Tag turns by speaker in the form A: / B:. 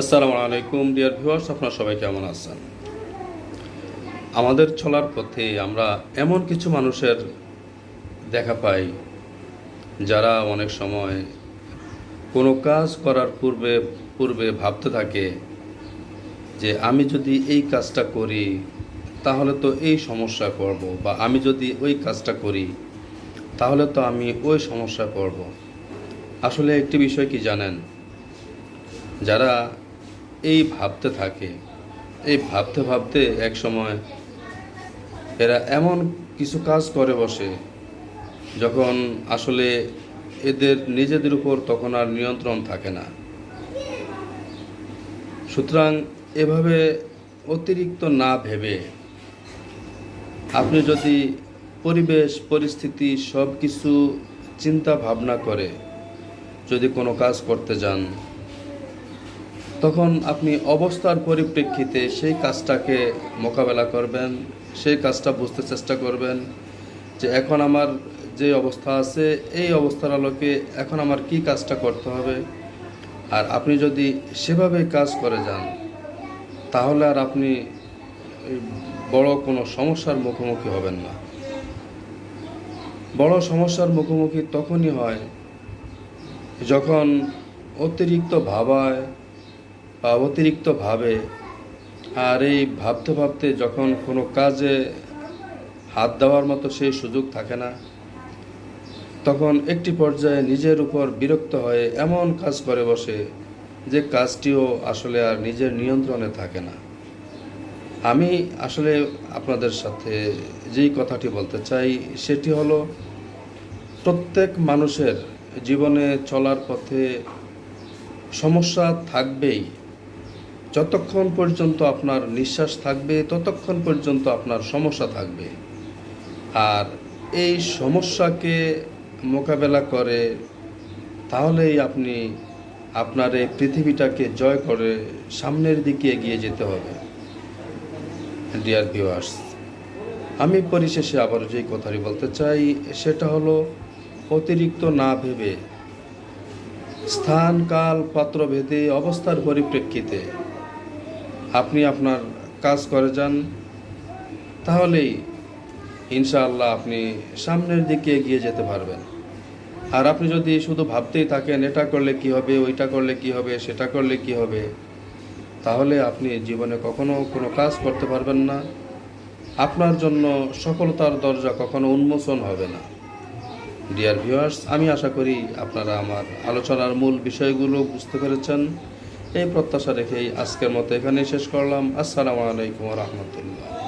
A: আসসালামু আলাইকুম dear viewers আপনারা সবাই কেমন আছেন? আমাদের চলার পথে আমরা এমন কিছু মানুষের দেখা পাই, যারা অনেক সময় কোনো কাজ করার পূর্বে পূর্বে ভাবতে থাকে যে, আমি যদি এই কাজটা করি, তাহলে তো এই সমস্যা পড়ব বা, আমি যদি ওই কাজটা করি, তাহলে তো আমি ওই সমস্যায় পড়ব আসলে একটি বিষয় কি জানেন? যারা এই ভাবতে থাকে, এই ভাবতে ভাবতে এক সময় এরা এমন কিছু কাজ করে বসে, যখন আসলে এদের নিজেদের উপর তখন আর নিয়ন্ত্রণ থাকে না। সুতরাং এভাবে অতিরিক্ত না ভেবে আপনি যদি পরিবেশ, পরিস্থিতি সব কিছু চিন্তা ভাবনা করে যদি কোনো কাজ করতে যান তখন আপনি অবস্থার পরিপ্রেক্ষিতে সেই কাজটাকে মোকাবেলা করবেন, সেই কাজটা বুঝতে চেষ্টা করবেন যে এখন আমার যে অবস্থা আছে, এই অবস্থার আলোকে এখন আমার কি কাজটা করতে হবে। আর আপনি যদি সেভাবে কাজ করে যান, তাহলে আর আপনি বড় কোনো সমস্যার মুখোমুখি হবেন না। বড় সমস্যার মুখোমুখি তখনই হয় যখন অতিরিক্ত ভাবায় অতিরিক্ত ভাবে আর এই ভাবতে ভাবতে যখন কোনো কাজে হাত দেওয়ার মতো সেই সুযোগ থাকে না, তখন একটি পর্যায়ে নিজের উপর বিরক্ত হয়ে এমন কাজ করে বসে যে কাজটিও আসলে আর নিজের নিয়ন্ত্রণে থাকে না। আমি আসলে আপনাদের সাথে যেই কথাটি বলতে চাই সেটি হলো, প্রত্যেক মানুষের জীবনে চলার পথে সমস্যা থাকবেই যতক্ষণ পর্যন্ত আপনার নিঃশ্বাস থাকবে, ততক্ষণ পর্যন্ত আপনার সমস্যা থাকবে। আর এই সমস্যাকে মোকাবেলা করে তাহলেই আপনি আপনার এই পৃথিবীটাকে জয় করে সামনের দিকে এগিয়ে যেতে হবে। ডিয়ার ভিউয়ার্স আমি পরিশেষে আবার যেই কথাটি বলতে চাই, সেটা হলো, অতিরিক্ত না ভেবে স্থান কাল পাত্র ভেদে অবস্থার পরিপ্রেক্ষিতে আপনি আপনার কাজ করে যান, তাহলেই ইনশাআল্লাহ আপনি সামনের দিকে এগিয়ে যেতে পারবেন। আর আপনি যদি শুধু ভাবতেই থাকেন, এটা করলে কি হবে, ওইটা করলে কি হবে, সেটা করলে কি হবে, তাহলে আপনি জীবনে কখনো কোনো কাজ করতে পারবেন না। আপনার জন্য সফলতার দরজা কখনো উন্মোচন হবে না। ডিয়ার ভিউয়ার্স আমি আশা করি আপনারা আমার আলোচনার মূল বিষয়গুলো বুঝতে পেরেছেন। এই প্রত্যাশা রেখেই আজকের মতো এখানেই শেষ করলাম। আসসালামু আলাইকুম রহমতুল্লাহ।